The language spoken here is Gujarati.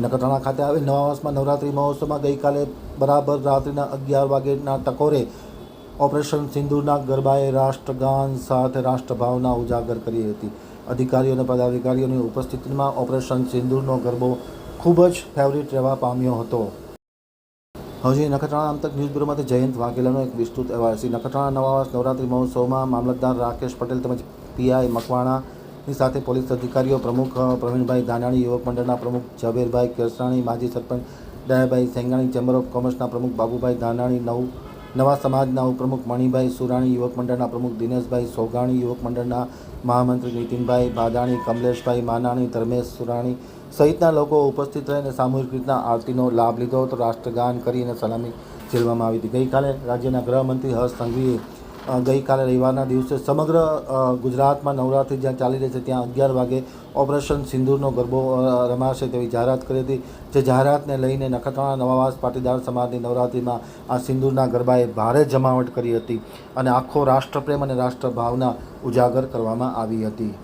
નખત્રાણા ખાતે આવેલ નવા વર્ષમાં નવરાત્રિ મહોત્સવમાં ગઈકાલે બરાબર રાત્રિના અગિયાર વાગ્યેના ટકોરે ઓપરેશન સિંદૂરના ગરબાએ રાષ્ટ્રગાન સાથે રાષ્ટ્રભાવના ઉજાગર કરી હતી. અધિકારીઓ અને પદાધિકારીઓની ઉપસ્થિતિમાં ઓપરેશન સિંદૂરનો ગરબો ખૂબ જ ફેવરિટ રહેવા પામ્યો હતો. હજી નખત્રાણા આમતક ન્યૂઝ બ્યુરોમાંથી જયંત વાઘેલાનો એક વિસ્તૃત અહેવાલ. શ્રી નખત્રાણા નવા વર્ષ નવરાત્રિ મહોત્સવમાં મામલતદાર રાકેશ પટેલ તેમજ પીઆઈ મકવાણાની સાથે પોલીસ અધિકારીઓ પ્રમુખ, પ્રવીણભાઈ ધાનાણી, યુવક મંડળના પ્રમુખ ઝવેરભાઈ કેરસાણી માજી સરપંચ દયાભાઈ સેંગાણી, ચેમ્બર ઓફ કોમર્સના પ્રમુખ બાબુભાઈ ધાનાણી, નવ, નવા સમાજના ઉપપ્રમુખ મણિભાઈ સુરાણી, યુવક મંડળના પ્રમુખ દિનેશભાઈ સોગાણી, યુવક મંડળના મહામંત્રી નીતિનભાઈ ભાદાણી, કમલેશભાઈ માનાણી, ધર્મેશ સુરાણી સહિતના લોકો ઉપસ્થિત રહીને સામૂહિક રીતના આરતીનો લાભ લીધો હતો. રાષ્ટ્રગાન કરીને સલામી ઝીલવામાં આવી હતી. ગઈકાલે રાજ્યના ગૃહમંત્રી હર્ષ સંઘવીએ ગઈકાલે રવિવારના દિવસે સમગ્ર ગુજરાતમાં નવરાત્રિ જ્યાં ચાલી રહી છે, ત્યાં અગિયાર વાગે ઓપરેશન સિંદૂરનો ગરબો રમાશે તેવી જાહેરાત કરી હતી, જે જાહેરાતને લઈને નખત્રાણા નવાવાસ પાટીદાર સમાજની નવરાત્રિમાં આ સિંદૂરના ગરબાએ ભારે જમાવટ કરી હતી અને આખો રાષ્ટ્રપ્રેમ અને રાષ્ટ્રભાવના ઉજાગર કરવામાં આવી હતી.